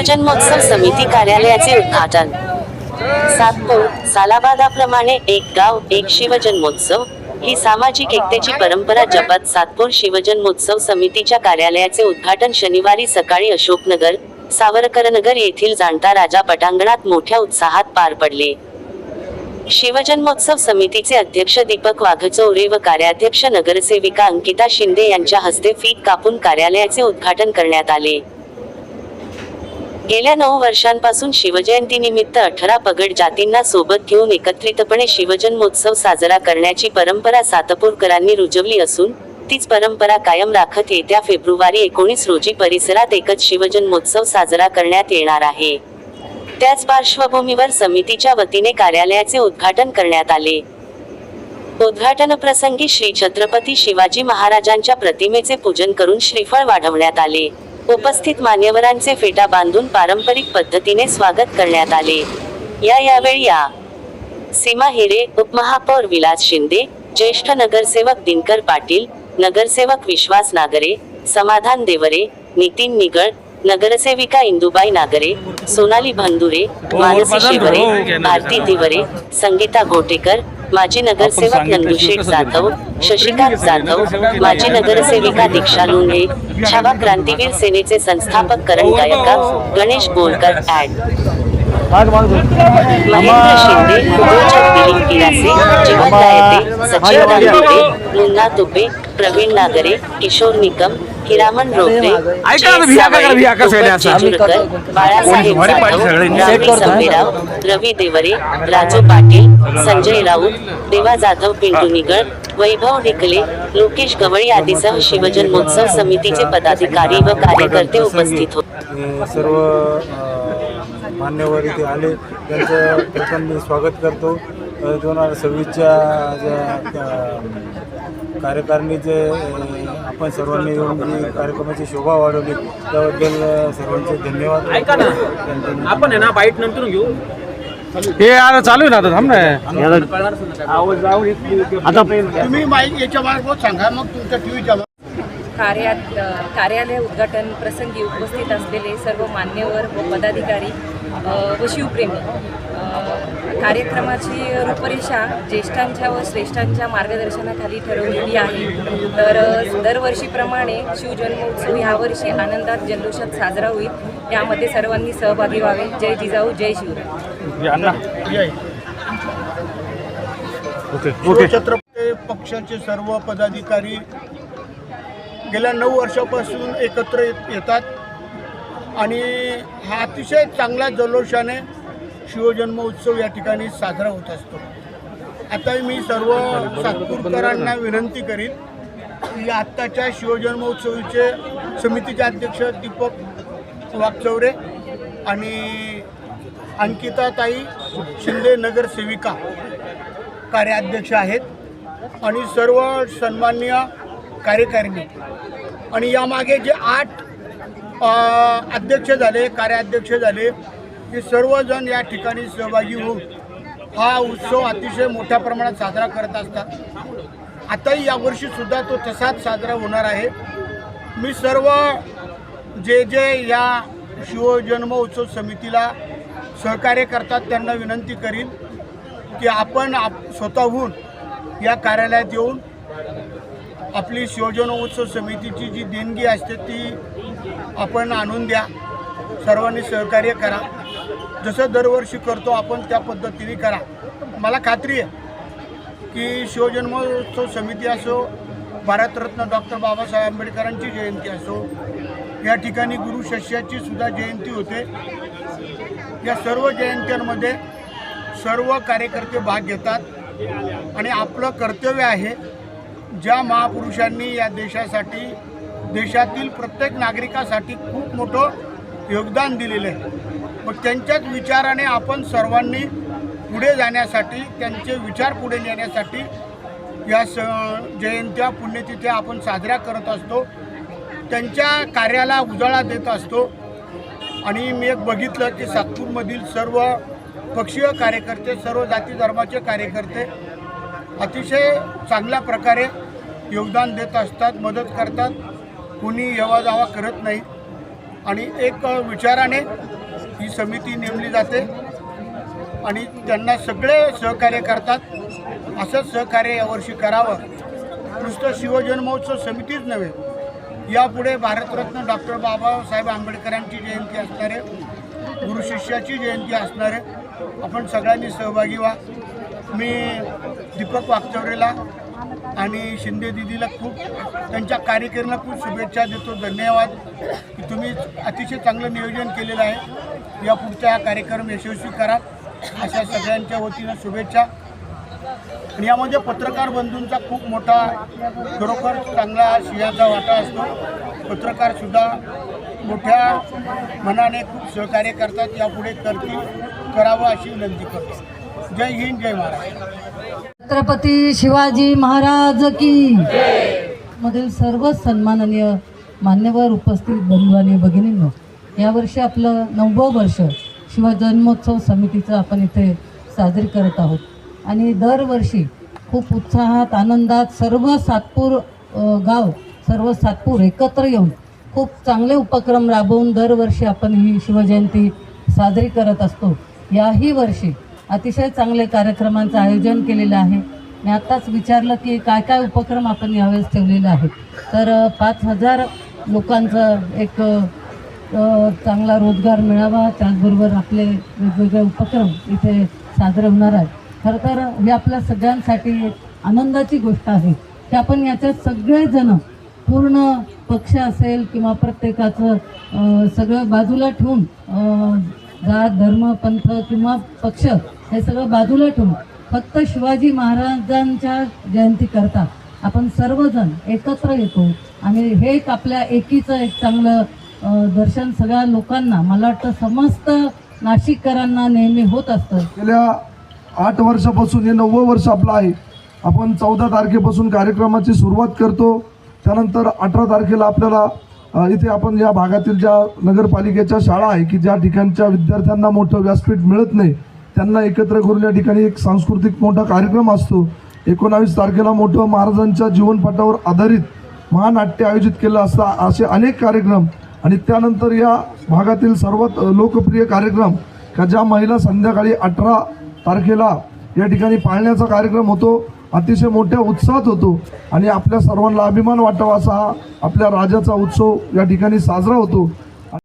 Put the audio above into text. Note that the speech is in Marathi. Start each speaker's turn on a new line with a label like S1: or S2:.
S1: शिवजन्मोत्सव समिती कार्यालयाचे उद्घाटन. सातपूर सालाबादाप्रमाणे एक गाव एक शिवजन्मोत्सव ही सामाजिक एकतेची परंपरा जपत सातपूर शिवजन्मोत्सव समितीच्या कार्यालयाचे उद्घाटन शनिवारी सकाळी अशोकनगर सावरकरनगर येथील जाणता राजा पटांगणात मोठ्या उत्साहात पार पडले. शिवजन्मोत्सव समितीचे अध्यक्ष दीपक वाघचौरे व कार्याध्यक्ष नगरसेविका अंकिता शिंदे यांच्या हस्ते फीत कापून कार्यालयाचे उद्घाटन करण्यात आले. गेल्या नऊ वर्षांपासून शिवजयंतीनिमित्त अठरा पगड जातींना सोबत घेऊन एकत्रितपणे शिवजन्मोत्सव साजरा करण्याची परंपरा सातपूरकरांनी रुजवली असून तीच परंपरा कायम राखत येत्या फेब्रुवारी एकोणीस रोजी परिसरात एकच शिवजन्मोत्सव साजरा करण्यात येणार आहे. त्याच पार्श्वभूमीवर समितीच्या वतीने कार्यालयाचे उद्घाटन करण्यात आले. उद्घाटन प्रसंगी श्री छत्रपती शिवाजी महाराजांच्या प्रतिमेचे पूजन करून श्रीफळ वाढवण्यात आले. उपस्थित मान्यवरांचे फेटा बांधून पारंपरिक पद्धतीने स्वागत करण्यात आले या यावेळी या सीमा हिरे उपमहापौर विलास शिंदे ज्येष्ठ नगरसेवक दिनकर पाटील नगरसेवक विश्वास नागरे समाधान देवरे नितीन निगळ नगरसेविका इंदुबाई नागरे सोनाली भंदुरे मानसी शेवरे भारती दिवरे संगीता गोटेकर माजी नगरसेवक नंदुशेठ जाधव शशिकांत जाधव माजी नगरसेविका दीक्षा लुंगे छावा क्रांतीवीर सेनेचे संस्थापक करण गायका गणेश बोलकर ऍड महेंद्र शिंदे उदयचक दिलीप किरासे जीवन गायते सचिन मुन्ना तुपे प्रवीण नागरे किशोर निकम हिरामन रोपरे
S2: ऐका ना, भिया का करा, भिया का सगळे असं?
S1: बाळासाहेब
S2: कोणी पाठी सगळे नीट
S1: राहुल संभेराव रवी देवरे राजू पाटील संजय राऊत देवा जाधव पिंटू निगळ वैभव ढिकले लोकेश गवळी आदीसह शिवजन्मोत्सव समितीचे पदाधिकारी व कार्यकर्ते उपस्थित होते.
S3: हे सर्व अ, मान्यवर इथे आले. त्यांचं प्रथम मी स्वागत करतो. दोन हजार सव्वीसच्या ज्या अ, कार्यकारिणीचे अ, आपण सर्वांनी येऊन जी कार्यक्रमाची शोभा वाढवली त्याबद्दल सर्वांचे धन्यवाद.
S2: ऐका ना. आपण आहे ना बाईट नंतर घेऊ. हे यार चालू आहे ना आता थांब ना. आता
S4: तुम्ही माईक याच्या मार्फत सांगा मग तुमच्या टीव्हीच्या
S5: कार्यात कार्यालय उद्घाटन प्रसंगी उपस्थित असलेले सर्व मान्यवर व पदाधिकारी व शिवप्रेमी. कार्यक्रमाची रूपरेषा ज्येष्ठांच्या व श्रेष्ठांच्या मार्गदर्शनाखाली ठरवलेली आहे. तर दरवर्षीप्रमाणे शिवजन्मोत्सव यावर्षी आनंदात जल्लोषात साजरा होईल. यामध्ये सर्वांनी सहभागी व्हावे. जय जिजाऊ जय शिवराय.
S2: अण्णा. Okay okay.
S4: शिवछत्रपती पक्षाचे सर्व पदाधिकारी गेल्या नऊ वर्षापासून एकत्र येत- येतात. आणि हा अतिशय चांगल्या जल्लोषाने शिवजन्म उत्सव या ठिकाणी साजरा होत असतो. आता मी सर्व सातपूरकरांना विनंती करीन की आत्ताच्या शिवजन्मोत्सवीचे समितीचे अध्यक्ष दीपक वागचौरे आणि अंकिताताई शिंदे नगरसेविका कार्याध्यक्ष आहेत आणि सर्व सन्माननीय कार्यकारिणी. आणि यामागे जे आठ अध्यक्ष झाले कार्याध्यक्ष झाले हे सर्वजण या ठिकाणी सहभागी होऊन हा उत्सव अतिशय मोठ्या प्रमाणात साजरा करत असतात. आताही यावर्षीसुद्धा तो तसाच साजरा होणार आहे. मी सर्व जे जे या शिवजन्म उत्सव समितीला सहकार्य करतात त्यांना विनंती करीन की आपण आप स्वतःहून या कार्यालयात येऊन आपली शिवजन्म उत्सव समितीची जी देणगी असते ती आपण आणून द्या. सर्वांनी सहकार्य करा. जसं दरवर्षी करतो आपण त्या पद्धतीने करा. मला खात्री आहे की शिवजन्मोत्सव समिती असो भारतरत्न डॉक्टर बाबासाहेब आंबेडकरांची जयंती असो या ठिकाणी गुरु शिष्याची सुद्धा जयंती होते. या सर्व जयंत्यांमध्ये सर्व कार्यकर्ते भाग घेतात. आणि आपलं कर्तव्य आहे ज्या महापुरुषांनी या देशासाठी देशातील प्रत्येक नागरिकासाठी खूप मोठं योगदान दिलेलं आहे. मग त्यांच्याच विचाराने आपण सर्वांनी पुढे जाण्यासाठी त्यांचे विचार पुढे नेण्यासाठी या स जयंत्या पुण्यतिथ्या आपण साजऱ्या करत असतो. त्यांच्या कार्याला उजाळा देत असतो. आणि मी एक बघितलं की सातपूरमधील सर्व पक्षीय कार्यकर्ते सर्व जाती धर्माचे कार्यकर्ते अतिशय चांगल्या प्रकारे योगदान देत असतात मदत करतात. कुणी येवा जावा करत नाही. आणि एक विचाराने ही समिती नेमली जाते. आणि त्यांना सगळे सहकार्य करतात. असंच सहकार्य यावर्षी करावं. नुसतं शिवजन्मोत्सव समितीच नव्हे. यापुढे भारतरत्न डॉक्टर बाबासाहेब आंबेडकरांची जयंती असणार आहे. गुरुशिष्याची जयंती असणार आहे. आपण सगळ्यांनी सहभागी व्हा. मी दीपक वागचौरेला आणि शिंदे दिदीला खूप त्यांच्या कार्यक्रमाला खूप शुभेच्छा देतो धन्यवाद. की तुम्ही अतिशय चांगलं नियोजन केलेलं आहे. या पुढचा हा कार्यक्रम यशस्वी करा. अशा सगळ्यांच्या वतीनं शुभेच्छा. आणि यामध्ये पत्रकार बंधूंचा खूप मोठा खरोखर चांगला सिंहाचा वाटा असतो. पत्रकारसुद्धा मोठ्या मनाने खूप सहकार्य करतात. यापुढे करतील करावं अशी विनंती करतो. जय हिंद जय महाराष्ट्र.
S6: छत्रपती शिवाजी महाराज की मधील सर्व सन्माननीय मान्यवर उपस्थित बंधू आणि भगिनींनो यावर्षी आपलं नववं वर्ष शिवजन्मोत्सव समितीचं आपण इथे साजरी करत आहोत. आणि दरवर्षी खूप उत्साहात आनंदात सर्व सातपूर गाव सर्व सातपूर एकत्र येऊन खूप चांगले उपक्रम राबवून दरवर्षी आपण ही शिवजयंती साजरी करत असतो. याही वर्षी अतिशय चांगले कार्यक्रमांचं आयोजन केलेलं आहे. मी आत्ताच विचारलं की काय काय उपक्रम आपण यावेळेस ठेवलेले आहेत. तर पाच हजार लोकांचं एक चांगला रोजगार मिळावा. त्याचबरोबर आपले वेगवेगळे उपक्रम इथे साजरे होणार आहेत. खरं तर हे आपल्या सगळ्यांसाठी आनंदाची गोष्ट आहे की आपण याच्यात सगळेजण पूर्ण पक्ष असेल किंवा प्रत्येकाचं सगळं बाजूला ठेवून जात धर्म पंथ किंवा पक्ष हे सगळं बाजूला ठेवून फक्त शिवाजी महाराजांच्या जयंती करता. आपण सर्वजण एकत्र येतो आणि हे एक आपल्या एकीचं एक चांगलं दर्शन सगळ्या लोकांना मला वाटतं समस्त नाशिककरांना नेहमी होत असतं.
S7: गेल्या आठ वर्षापासून हे नववं वर्ष आपलं आहे. आपण चौदा तारखेपासून कार्यक्रमाची सुरुवात करतो. त्यानंतर अठरा तारखेला आपल्याला इथे आपण या भागातील ज्या नगरपालिकेच्या शाळा आहे की ज्या ठिकाणच्या विद्यार्थ्यांना मोठं व्यासपीठ मिळत नाही त्यांना एकत्र करून या ठिकाणी एक सांस्कृतिक मोठा कार्यक्रम असतो. एकोणावीस तारखेला मोठं महाराजांच्या जीवनपटावर आधारित महानाट्य आयोजित केलं असता असे अनेक कार्यक्रम आणि त्यानंतर या भागातील सर्वात लोकप्रिय कार्यक्रम का ज्या महिला संध्याकाळी अठरा तारखेला या ठिकाणी पाळण्याचा कार्यक्रम होतो अतिशय मोठ्या उत्साहात होतो आणि आपल्या सर्वांना अभिमान वाटावा असा हा आपल्या राजाचा उत्सव या ठिकाणी साजरा होतो.